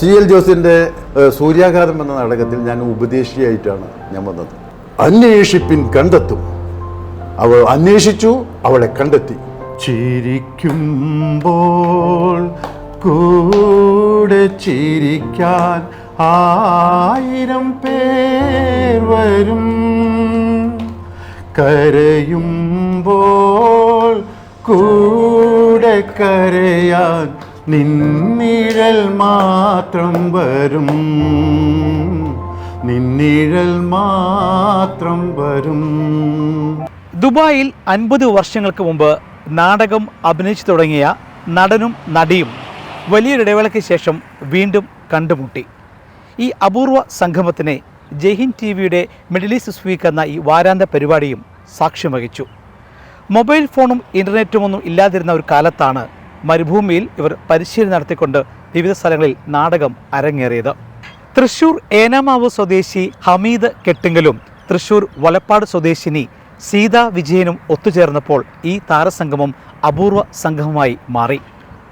C L ജോസിന്റെ സൂര്യാഘാതം എന്ന നാടകത്തിൽ ഞാൻ ഉപദേശിയായിട്ടാണ് ഞാൻ വന്നത്. അന്വേഷിപ്പിൻ കണ്ടെത്തും. അവൾ അന്വേഷിച്ചു അവളെ കണ്ടെത്തി. ചിരിക്കുമ്പോൾ കൂടെ ചിരിക്കാൻ ആയിരം പേർ വരും. കരയുമ്പോൾ കൂടെ കരയാൻ നിന്നിഴൽ മാത്രം വരും. നിന്നിഴൽ മാത്രം വരും. ദുബായിൽ അൻപത് വർഷങ്ങൾക്ക് മുമ്പ് നാടകം അഭിനയിച്ചു തുടങ്ങിയ നടനും നടിയും വലിയൊരിടവേളയ്ക്ക് ശേഷം വീണ്ടും കണ്ടുമുട്ടി. ഈ അപൂർവ സംഗമത്തിന് ജയ്ഹിൻ ടി വിയുടെ മിഡിൽ ഈസ്റ്റ് സ്വീക്ക് എന്ന ഈ വാരാന്ത പരിപാടിയും സാക്ഷ്യം വഹിച്ചു. മൊബൈൽ ഫോണും ഇന്റർനെറ്റും ഒന്നും ഇല്ലാതിരുന്ന ഒരു കാലത്താണ് മരുഭൂമിയിൽ ഇവർ പരിശീലനം നടത്തിക്കൊണ്ട് വിവിധ സ്ഥലങ്ങളിൽ നാടകം അരങ്ങേറിയത്. തൃശൂർ ഏനാമാവ് സ്വദേശി ഹമീദ് കെട്ടുങ്കലും തൃശൂർ വലപ്പാട് സ്വദേശിനി സീത വിജയനും ഒത്തുചേർന്നപ്പോൾ ഈ താരസംഗമം അപൂർവ സംഗമമായി മാറി.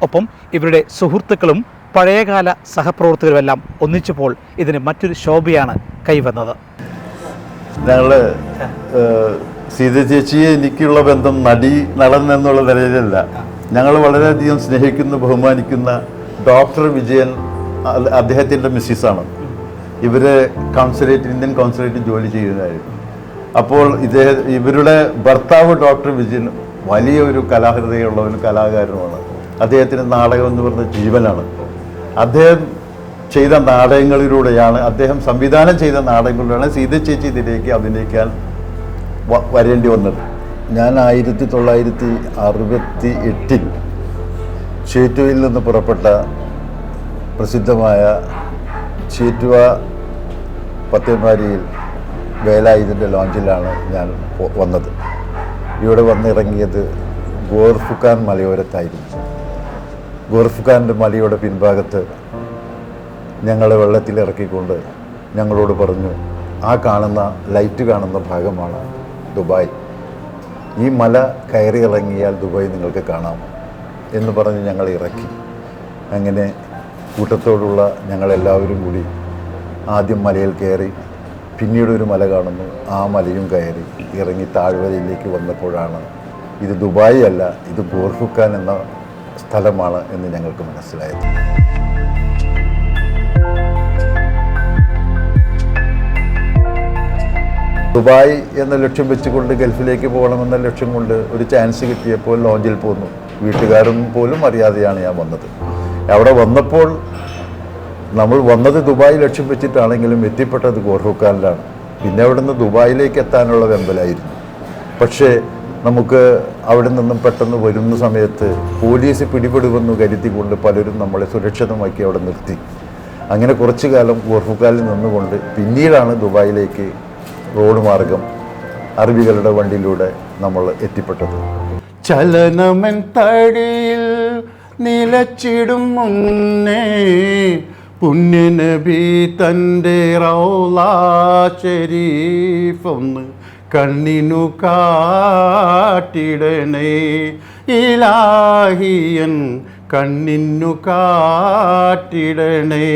ഒപ്പം ഇവരുടെ സുഹൃത്തുക്കളും പഴയകാല സഹപ്രവർത്തകരുമെല്ലാം ഒന്നിച്ചപ്പോൾ ഇതിന് മറ്റൊരു ശോഭയാണ് കൈവന്നത്. ഞങ്ങൾ സീത ചേച്ചിയെ എനിക്കുള്ള ബന്ധം നടി നടൻ എന്നുള്ള നിലയിലല്ല. ഞങ്ങൾ വളരെയധികം സ്നേഹിക്കുന്ന ബഹുമാനിക്കുന്ന ഡോക്ടർ വിജയൻ അദ്ദേഹത്തിന്റെ മിസ്സിസാണ്. ഇവർ കോൺസുലേറ്റ് ഇന്ത്യൻ കോൺസുലേറ്റിൽ ജോലി ചെയ്യുന്നതായിരുന്നു. അപ്പോൾ ഇദ്ദേഹ ഇവരുടെ ഭർത്താവ് ഡോക്ടർ വിജയൻ വലിയ ഒരു കലാഹൃതയുള്ള ഒരു കലാകാരനുമാണ്. അദ്ദേഹത്തിന് നാടകം എന്ന് പറഞ്ഞ ജീവനാണ്. അദ്ദേഹം ചെയ്ത നാടകങ്ങളിലൂടെയാണ് അദ്ദേഹം സംവിധാനം ചെയ്ത നാടകങ്ങളിലൂടെയാണ് സീത ചേച്ചി ഇതിലേക്ക് അഭിനയിക്കാൻ വരേണ്ടി വന്നത്. ഞാൻ ആയിരത്തി തൊള്ളായിരത്തി അറുപത്തി എട്ടിൽ ചേറ്റുവയിൽ നിന്ന് പുറപ്പെട്ട പ്രസിദ്ധമായ ചേറ്റുവ പത്തേമാരിയിൽ വേലായുധന്റെ ലോഞ്ചിലാണ് ഞാൻ വന്നത്. ഇവിടെ വന്നിറങ്ങിയത് ഗോർഫുഖാൻ മലയോരത്തായിരുന്നു. ഗോർഫുഖാന്റെ മലയുടെ പിൻഭാഗത്ത് ഞങ്ങളെ വെള്ളത്തിലിറക്കിക്കൊണ്ട് ഞങ്ങളോട് പറഞ്ഞു ആ കാണുന്ന ലൈറ്റ് കാണുന്ന ഭാഗമാണ് ദുബായ്. ഈ മല കയറി ഇറങ്ങിയാൽ ദുബായ് നിങ്ങൾക്ക് കാണാം എന്ന് പറഞ്ഞ് ഞങ്ങൾ ഇറക്കി. അങ്ങനെ കൂട്ടത്തോടുള്ള ഞങ്ങളെല്ലാവരും കൂടി ആദ്യം മലയിൽ കയറി പിന്നീട് ഒരു മല കാണുന്നു. ആ മലയും കയറി ഇറങ്ങി താഴ്വരയിലേക്ക് വന്നപ്പോഴാണ് ഇത് ദുബായ് അല്ല ഇത് ബോർഫുക്കാൻ എന്ന സ്ഥലമാണ് എന്ന് ഞങ്ങൾക്ക് മനസ്സിലായത്. ദുബായ് എന്ന ലക്ഷ്യം വെച്ചുകൊണ്ട് ഗൾഫിലേക്ക് പോകണമെന്ന ലക്ഷ്യം കൊണ്ട് ഒരു ചാൻസ് കിട്ടിയപ്പോൾ ലോഞ്ചിൽ പോന്നു. വീട്ടുകാരും പോലും അറിയാതെയാണ് ഞാൻ വന്നത്. അവിടെ വന്നപ്പോൾ നമ്മൾ വന്നത് ദുബായ് ലക്ഷ്യം വെച്ചിട്ടാണെങ്കിലും എത്തിപ്പെട്ടത് ഗോർഹുക്കാലിലാണ് പിന്നെ അവിടെ നിന്ന് ദുബായിലേക്ക് എത്താനുള്ള വെമ്പലായിരുന്നു. പക്ഷേ നമുക്ക് അവിടെ നിന്നും പെട്ടെന്ന് വരുന്ന സമയത്ത് പോലീസ് പിടിപെടുമെന്ന് കരുതിക്കൊണ്ട് പലരും നമ്മളെ സുരക്ഷിതമാക്കി അവിടെ നിർത്തി. അങ്ങനെ കുറച്ചു കാലം ഗോർഫുക്കാലിൽ നിന്നുകൊണ്ട് പിന്നീടാണ് ദുബായിലേക്ക് റോഡ് മാർഗം അറബികളുടെ വണ്ടിയിലൂടെ നമ്മൾ എത്തിപ്പെട്ടത്. ചലനമൻ തടിയിൽ നിലച്ചിടും മുന്നേ പുണ്യനബി തന്റെ റൗലാശരീഫൊന്ന് കണ്ണിനു കാട്ടിടണേ. ഇലാഹിയൻ കണ്ണിനു കാട്ടിടണേ.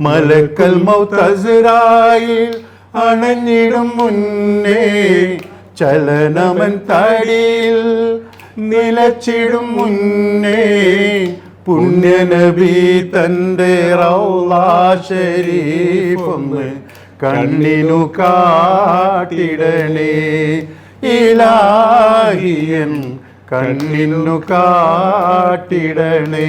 മലക്കൽ മൗത്തസ്രായിൽ അണഞ്ഞിടും മുന്നേ ചലനമൻ തടിയിൽ നിലച്ചിടും മുന്നേ പുണ്യനബി തന്റെ റൗലാ കണ്ണിനു കാട്ടിടണേ. ഇലാഹിയൻ കണ്ണിനു കാട്ടിടണേ.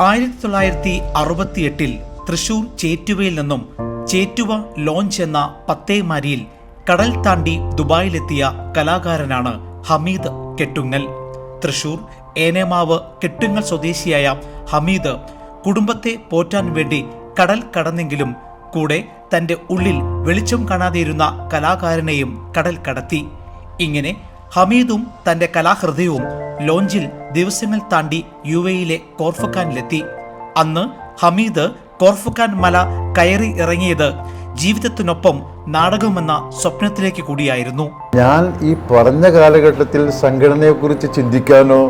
ആയിരത്തി തൊള്ളായിരത്തി അറുപത്തിയെട്ടിൽ തൃശൂർ ചേറ്റുവയിൽ നിന്നും ചേറ്റുവ ലോഞ്ച് എന്ന പത്തേമാരിയിൽ കടൽ താണ്ടി ദുബായിലെത്തിയ കലാകാരനാണ് ഹമീദ് കെട്ടുങ്ങൽ. തൃശൂർ ഏനേമാവ് കെട്ടുങ്ങൽ സ്വദേശിയായ ഹമീദ് കുടുംബത്തെ പോറ്റാൻ വേണ്ടി കടൽ കടന്നെങ്കിലും കൂടെ തന്റെ ഉള്ളിൽ വെളിച്ചം കാണാതെയിരുന്ന കലാകാരനെയും കടൽ കടത്തി. ഇങ്ങനെ ഹമീദും തന്റെ കലാഹൃദയവും ലോഞ്ചിൽ ദിവസങ്ങൾ താണ്ടി യു എയിലെ കോർഫക്കാനിലെത്തി. അന്ന് ഹമീദ് കോർഫക്കാൻ മല കയറി ഇറങ്ങിയത് ജീവിതത്തിനൊപ്പം നാടകമെന്ന സ്വപ്നത്തിലേക്ക് കൂടിയായിരുന്നു. ഞാൻ ഈ പറഞ്ഞ കാലഘട്ടത്തിൽ സംഘടനയെ കുറിച്ച് ചിന്തിക്കാനോ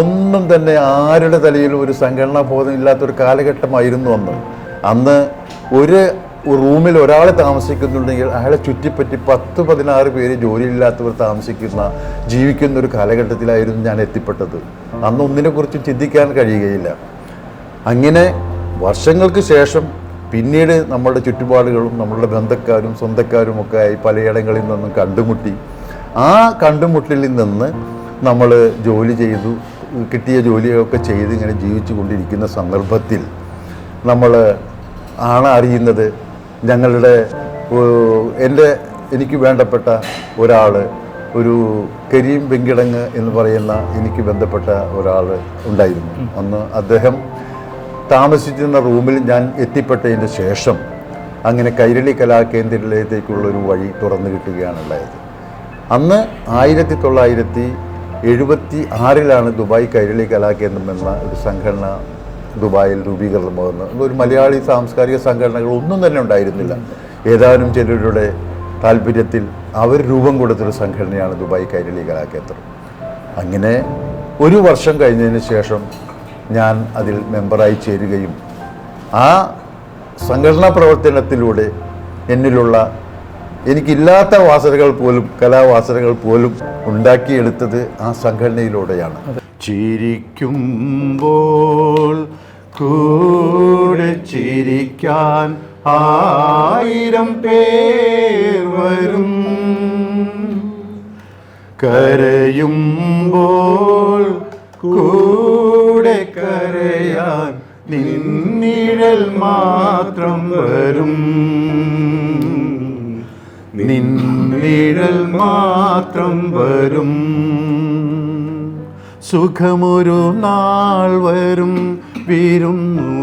ഒന്നും തന്നെ ആരുടെ തലയിലും ഒരു സംഘടനാ ബോധം ഇല്ലാത്തൊരു കാലഘട്ടമായിരുന്നു അന്ന്. അന്ന് ഒരു റൂമിൽ ഒരാൾ താമസിക്കുന്നുണ്ടെങ്കിൽ അയാളെ ചുറ്റിപ്പറ്റി പത്ത് പതിനാറ് പേര് ജോലിയില്ലാത്തവർ താമസിക്കുന്ന ജീവിക്കുന്ന ഒരു കാലഘട്ടത്തിലായിരുന്നു ഞാൻ എത്തിപ്പെട്ടത്. അന്ന് ഒന്നിനെക്കുറിച്ചും ചിന്തിക്കാൻ കഴിയുകയില്ല. അങ്ങനെ വർഷങ്ങൾക്ക് ശേഷം പിന്നീട് നമ്മളുടെ ചുറ്റുപാടുകളും നമ്മളുടെ ബന്ധക്കാരും സ്വന്തക്കാരും ഒക്കെ ആയി പലയിടങ്ങളിൽ നിന്നും കണ്ടുമുട്ടി. ആ കണ്ടുമുട്ടലിൽ നിന്ന് നമ്മൾ ജോലി ചെയ്തു കിട്ടിയ ജോലിയൊക്കെ ചെയ്ത് ഇങ്ങനെ ജീവിച്ചു കൊണ്ടിരിക്കുന്ന സന്ദർഭത്തിൽ നമ്മൾ ആണ് അറിയുന്നത് ഞങ്ങളുടെ എന്റെ എനിക്ക് വേണ്ടപ്പെട്ട ഒരാൾ ഒരു കരീം വെങ്കിടങ്ങ് എന്ന് പറയുന്ന എനിക്ക് ബന്ധപ്പെട്ട ഒരാൾ ഉണ്ടായിരുന്നു. അന്ന് അദ്ദേഹം താമസിച്ചിരുന്ന റൂമിൽ ഞാൻ എത്തിപ്പെട്ടതിന് ശേഷം അങ്ങനെ കൈരളി കലാകേന്ദ്രത്തേക്കുള്ളൊരു വഴി തുറന്നു കിട്ടുകയാണുള്ളത് അന്ന് ആയിരത്തി തൊള്ളായിരത്തി എഴുപത്തി ആറിലാണ് ദുബായ് കൈരളി കലാകേന്ദ്രം എന്ന ഒരു സംഘടന ദുബായിൽ രൂപീകരണമാകുന്നത് ഒരു മലയാളി സാംസ്കാരിക സംഘടനകൾ ഒന്നും തന്നെ ഉണ്ടായിരുന്നില്ല. ഏതാനും ചിലരുടെ താല്പര്യത്തിൽ അവർ രൂപം കൊടുത്തൊരു സംഘടനയാണ് ദുബായ് കൈരളി കലാകേന്ദ്രം. അങ്ങനെ ഒരു വർഷം കഴിഞ്ഞതിന് ശേഷം ഞാൻ അതിൽ മെമ്പറായി ചേരുകയും ആ സംഘടനാ പ്രവർത്തനത്തിലൂടെ എന്നിലുള്ള എനിക്കില്ലാത്ത വാസനകൾ പോലും കലാവാസനകൾ പോലും ഉണ്ടാക്കിയെടുത്തത് ആ സംഘടനയിലൂടെയാണ്. ചിരിക്കുമ്പോൾ കൂടെ ചിരിക്കാൻ ആയിരം പേർ വരും. കരയുമ്പോൾ കൂടെ കരയാൻ നിന്നിഴൽ മാത്രം വരും. നിന്നിഴൽ മാത്രം വരും. സുഖമൊരു നാൾ വരും വിരുന്നുകാരൻ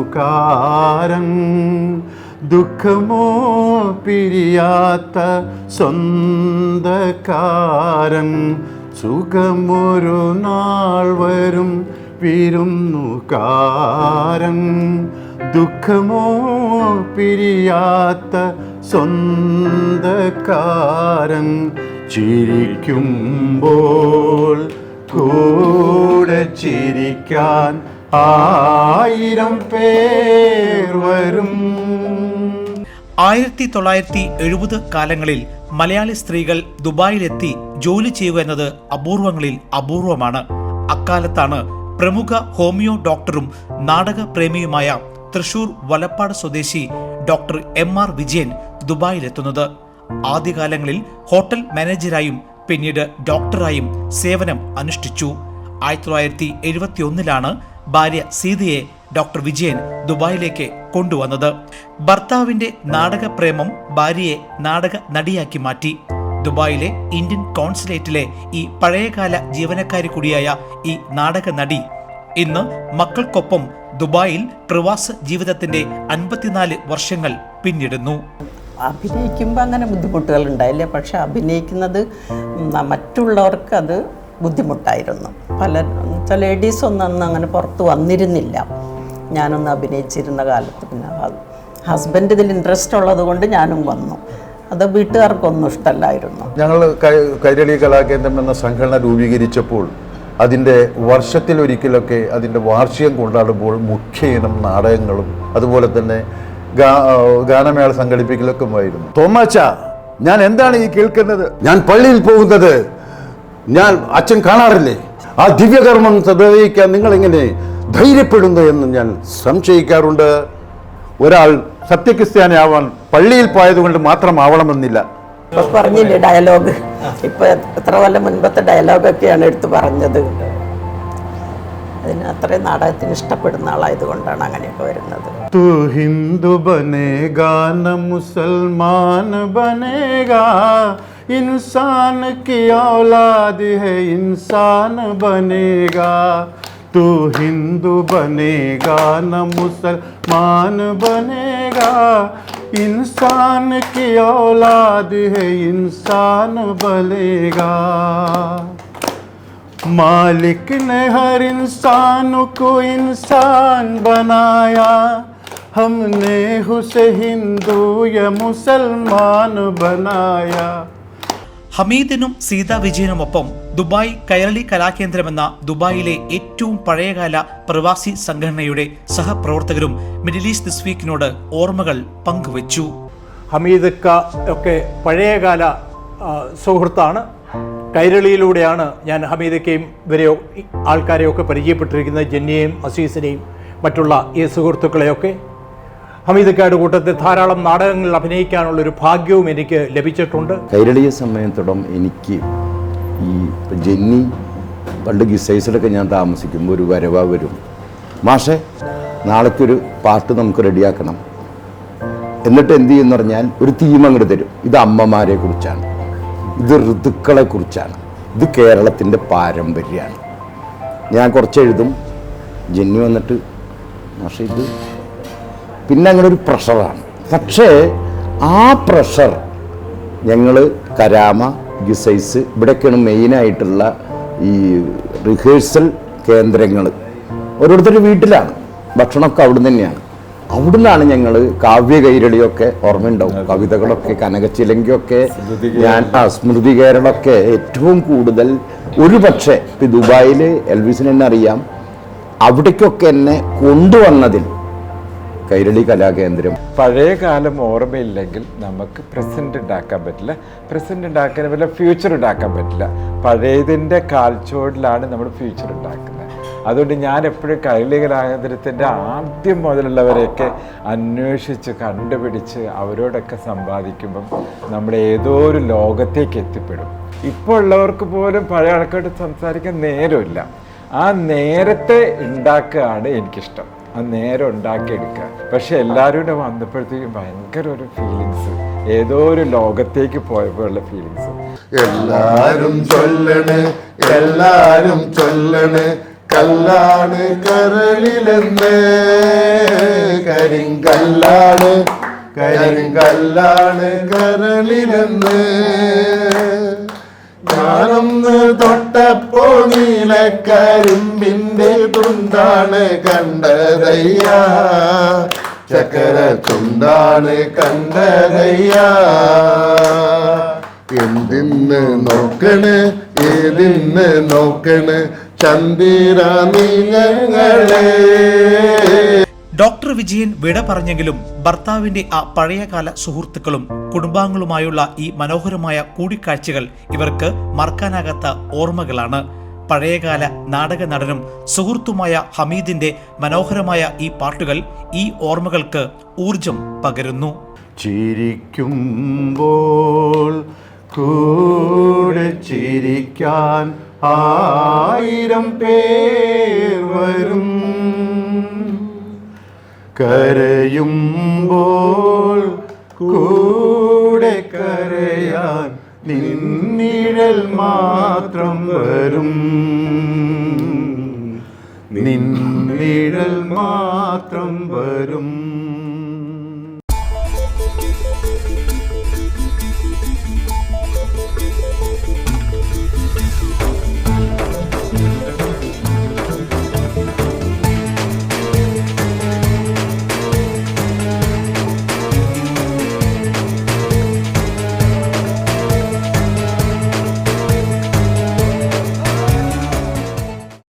ദുഃഖമോ പിരിയാത്ത സ്വന്തക്കാരൻ സുഖമൊരു നാൾ വരും വിരുന്നുകാരൻ ദുഃഖമോ പിരിയാത്ത സ്വന്തക്കാരൻ. ചിരിക്കുമ്പോൾ കൂടെ ചിരിക്കാൻ ആയിരം പേർ വരും. ആയിരത്തി തൊള്ളായിരത്തി എഴുപത് കാലങ്ങളിൽ മലയാളി സ്ത്രീകൾ ദുബായിലെത്തി ജോലി ചെയ്യുക എന്നത് അപൂർവങ്ങളിൽ അപൂർവമാണ്. അക്കാലത്താണ് പ്രമുഖ ഹോമിയോ ഡോക്ടറും നാടക പ്രേമിയുമായ തൃശൂർ വലപ്പാട് സ്വദേശി ഡോക്ടർ എം ആർ വിജയൻ ദുബായിലെത്തുന്നത്. ആദ്യകാലങ്ങളിൽ ഹോട്ടൽ മാനേജരായും പിന്നീട് ഡോക്ടറായും സേവനം അനുഷ്ഠിച്ചു. ആയിരത്തി തൊള്ളായിരത്തി എഴുപത്തി ഒന്നിലാണ് ഭാര്യ സീതയെ ഡോക്ടർ വിജയൻ ദുബായിലേക്ക് കൊണ്ടുവന്നത്. ഭർത്താവിന്റെ നാടകപ്രേമം ഭാര്യയെ നാടക നടിയാക്കി മാറ്റി. ദുബായിലെ ഇന്ത്യൻ കോൺസുലേറ്റിലെ ഈ പഴയകാല ജീവനക്കാരി കൂടിയായ ഈ നാടക നടി. ഇന്ന് മക്കൾക്കൊപ്പം ദുബായിൽ പ്രവാസ ജീവിതത്തിന്റെ അൻപത്തിനാല് വർഷങ്ങൾ പിന്നിടുന്നു. അഭിനയിക്കുമ്പോൾ അങ്ങനെ ബുദ്ധിമുട്ടുകൾ ഉണ്ടായില്ല പക്ഷെ അഭിനയിക്കുന്നത് മറ്റുള്ളവർക്ക് അത് ബുദ്ധിമുട്ടായിരുന്നു. പല ലേഡീസ് ഒന്നും അന്ന് അങ്ങനെ പുറത്ത് വന്നിരുന്നില്ല. ഞാനൊന്ന് അഭിനയിച്ചിരുന്ന കാലത്ത് പിന്നെ ഹസ്ബൻഡ് ഇതിൽ ഇൻട്രസ്റ്റ് ഉള്ളത് കൊണ്ട് ഞാനും വന്നു. അത് വീട്ടുകാർക്കൊന്നും ഇഷ്ടമല്ലായിരുന്നു. ഞങ്ങൾ കൈരളി കലാകേന്ദ്രം എന്ന സംഘടന രൂപീകരിച്ചപ്പോൾ അതിന്റെ വർഷത്തിലൊരിക്കലൊക്കെ അതിന്റെ വാർഷികം കൊണ്ടാടുമ്പോൾ മുഖ്യ ഇനം നാടകങ്ങളും അതുപോലെ തന്നെ ഗാനമേള സംഘടിപ്പിക്കലൊക്കെ ആയിരുന്നു. തോമാച്ച ഞാൻ എന്താണ് ഈ കേൾക്കുന്നത്? ഞാൻ പള്ളിയിൽ പോകുന്നത്. ഞാൻ അച്ഛൻ കാണാറില്ലേ? ആ ദിവ്യകർമ്മം നിർവഹിക്കാൻ നിങ്ങളെങ്ങനെ ധൈര്യപ്പെടുന്നു എന്ന് ഞാൻ സംശയിക്കാറുണ്ട്. ഒരാൾ സത്യക്രിസ്ത്യാനിയാവാൻ പള്ളിയിൽ പോയതുകൊണ്ട് മാത്രമാവണമെന്നില്ല. പറഞ്ഞില്ലേ ഡയലോഗ്? ഇപ്പൊ എത്ര കൊല്ലം മുൻപത്തെ ഡയലോഗൊക്കെയാണ് എടുത്തു പറഞ്ഞത്. അതിന് അത്രയും നാടകത്തിന് ഇഷ്ടപ്പെടുന്ന ആളായതുകൊണ്ടാണ് അങ്ങനെയൊക്കെ വരുന്നത്. തു ഹിന്ദു ബനേഗാന മുസൽമാൻ ബനേഗാ इंसान की औलाद है, इंसान बनेगा। तू हिंदू बनेगा न मुसलमान बनेगा। इंसान की औलाद है, इंसान बनेगा। मालिक ने हर इंसान को इंसान बनाया। हमने उसे हिंदू या मुसलमान बनाया। ഹമീദിനും സീതാ വിജയനുമൊപ്പം ദുബായ് കൈരളി കലാകേന്ദ്രമെന്ന ദുബായിലെ ഏറ്റവും പഴയകാല പ്രവാസി സംഘടനയുടെ സഹപ്രവർത്തകരും മിഡിൽ ഈസ്റ്റ് ദിസ് വീക്കിനോട് ഓർമ്മകൾ പങ്കുവച്ചു. ഹമീദക്ക ഒക്കെ പഴയകാല സുഹൃത്താണ്. കൈരളിയിലൂടെയാണ് ഞാൻ ഹമീദക്കയും ഇവരെ ആൾക്കാരെയൊക്കെ പരിചയപ്പെട്ടിരിക്കുന്നത് ജന്നിയെയും അസീസിനെയും മറ്റുള്ള ഈ സുഹൃത്തുക്കളെയൊക്കെ. ഹമീദക്കയുടെ കൂട്ടത്തിൽ ധാരാളം നാടകങ്ങളിൽ അഭിനയിക്കാനുള്ളൊരു ഭാഗ്യവും എനിക്ക് ലഭിച്ചിട്ടുണ്ട്. കൈരളിയ സമയത്തോടം എനിക്ക് ഈ ജെന്നി പണ്ട് ഗിസൈസിലൊക്കെ ഞാൻ താമസിക്കുമ്പോൾ ഒരു വരവ വരും. മാഷെ നാളേക്കൊരു പാട്ട് നമുക്ക് റെഡിയാക്കണം. എന്നിട്ട് എന്ത് ചെയ്യുമെന്ന് പറഞ്ഞാൽ ഒരു തീം അങ്ങോട്ട് തരും. ഇത് അമ്മമാരെ കുറിച്ചാണ് ഇത് ഋതുക്കളെ കുറിച്ചാണ് ഇത് കേരളത്തിന്റെ പാരമ്പര്യമാണ്. ഞാൻ കുറച്ച് എഴുതും ജെന്നി വന്നിട്ട് മാഷെ ഇത് പിന്നെ അങ്ങനെ ഒരു പ്രഷറാണ് പക്ഷേ ആ പ്രഷർ ഞങ്ങൾ കരാമ ഗിസൈസ് ഇവിടെയൊക്കെയാണ് മെയിനായിട്ടുള്ള ഈ റിഹേഴ്സൽ കേന്ദ്രങ്ങൾ ഓരോരുത്തരുടെ വീട്ടിലാണ് ഭക്ഷണമൊക്കെ അവിടെ തന്നെയാണ്. അവിടുന്നാണ് ഞങ്ങൾ കാവ്യ കൈരളിയൊക്കെ ഓർമ്മയുണ്ടാവും കവിതകളൊക്കെ കനകച്ചിലങ്കിയൊക്കെ ഞാൻ ആ സ്മൃതി കേരളമൊക്കെ ഏറ്റവും കൂടുതൽ. ഒരു പക്ഷേ ഇപ്പം ദുബായിൽ എൽവിസിനെ അറിയാം. അവിടേക്കൊക്കെ എന്നെ കൊണ്ടുവന്നതിൽ കൈരളി കലാകേന്ദ്രം. പഴയ കാലം ഓർമ്മയില്ലെങ്കിൽ നമുക്ക് പ്രസന്റ് ഉണ്ടാക്കാൻ പറ്റില്ല. പ്രസന്റ് ഉണ്ടാക്കാൻ പറ്റില്ല ഫ്യൂച്ചർ ഉണ്ടാക്കാൻ പറ്റില്ല. പഴയതിന്റെ കാൽച്ചോടിലാണ് നമ്മൾ ഫ്യൂച്ചർ ഉണ്ടാക്കുന്നത്. അതുകൊണ്ട് ഞാൻ എപ്പോഴും കൈരളി കലാകേന്ദ്രത്തിന്റെ ആദ്യം മുതലുള്ളവരെയൊക്കെ അന്വേഷിച്ച് കണ്ടുപിടിച്ച് അവരോടൊക്കെ സമ്പാദിക്കുമ്പം നമ്മൾ ഏതോ ഒരു ലോകത്തേക്ക് എത്തിപ്പെടും. ഇപ്പോൾ ഉള്ളവർക്ക് പോലും പഴയ ആൾക്കാരോട് സംസാരിക്കാൻ നേരമില്ല. ആ നേരത്തെ ഉണ്ടാക്കുകയാണ് എനിക്കിഷ്ടം. ആ നേരം ഉണ്ടാക്കിയെടുക്കുക. പക്ഷെ എല്ലാവരും കൂടെ വന്നപ്പോഴത്തേക്കും ഭയങ്കര ഒരു ഫീലിങ്സ് ഏതോ ഒരു ലോകത്തേക്ക് പോയപ്പോഴുള്ള ഫീലിങ്സ് എല്ലാരും ചൊല്ലണേ എല്ലാരും ചൊല്ലണേ കല്ലാണ് കരളിലെന്ന്. കരിങ്കല്ലാണ് കരിങ്കല്ലാണ് കരളിലെന്ന്. ഞാനൊന്ന് തൊട്ടപ്പോ നീലക്കരിമ്പിന്റെ തുണ്ടാണ് കണ്ടതയ്യ. ചക്കര ചുണ്ടാണ് കണ്ടതയ്യ. എന്തിന്ന് നോക്കണ്? ഏതിന്ന് നോക്കണ്? ചന്ദിര നീലങ്ങളെ. ഡോക്ടർ വിജയൻ വിട പറഞ്ഞെങ്കിലും ഭർത്താവിന്റെ ആ പഴയകാല സുഹൃത്തുക്കളും കുടുംബാംഗങ്ങളുമായുള്ള ഈ മനോഹരമായ കൂടിക്കാഴ്ചകൾ ഇവർക്ക് മറക്കാനാകാത്ത ഓർമ്മകളാണ്. പഴയകാല നാടക നടനും സുഹൃത്തുമായ ഹമീദിന്റെ മനോഹരമായ ഈ പാട്ടുകൾ ഈ ഓർമ്മകൾക്ക് ഊർജം പകരുന്നു. ചിരിക്കുമ്പോൾ കൂടെ ചിരിക്കാൻ ആയിരം പേർ വരും. കരയുമ്പോൾ കൂടെ കരയാൻ നിന്നിഴൽ മാത്രം വരും. നിന്നിഴൽ മാത്രം വരും.